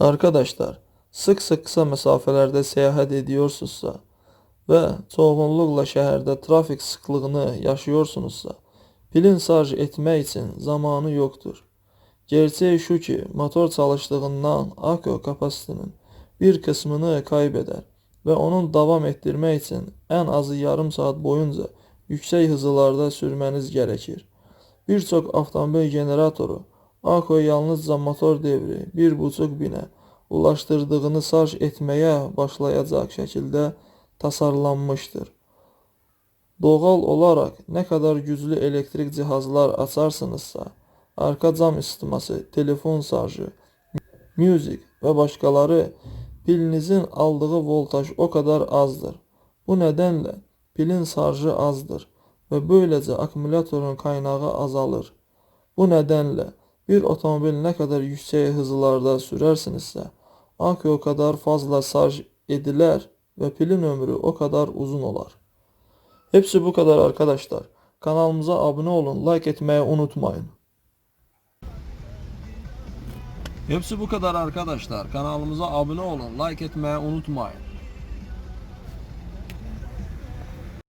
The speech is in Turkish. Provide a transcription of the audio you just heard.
Arkadaşlar, sık sık kısa mesafelerde seyahat ediyorsunuzsa ve çoğunlukla şehirde trafik sıklığını yaşıyorsunuzsa, pilin şarj etmek için zamanı yoktur. Gerçeği şu ki, motor çalıştığından akü kapasitinin bir kısmını kaybeder ve onun davam ettirmek için en azı yarım saat boyunca yüksek hızlarda sürmeniz gerekir. Birçok avtomobil generatoru akü yalnızca motor devri 1,5 binə ulaştırdığını şarj etməyə başlayacaq şəkildə tasarlanmışdır. Doğal olaraq nə qədər güclü elektrik cihazlar açarsınızsa, arka cam ısıtması, telefon şarjı, müzik və başqaları pilinizin aldığı voltaj o kadar azdır. Bu nedenle pilin şarjı azdır ve böylece akümülatörün kaynağı azalır. Bu nedenle bir otomobil ne kadar yüksek hızlarda sürersinizse akü o kadar fazla şarj ediler ve pilin ömrü o kadar uzun olar. Hepsi bu kadar arkadaşlar. Kanalımıza abone olun, like etmeyi unutmayın. Hepsi bu kadar arkadaşlar. Kanalımıza abone olun, like etmeyi unutmayın.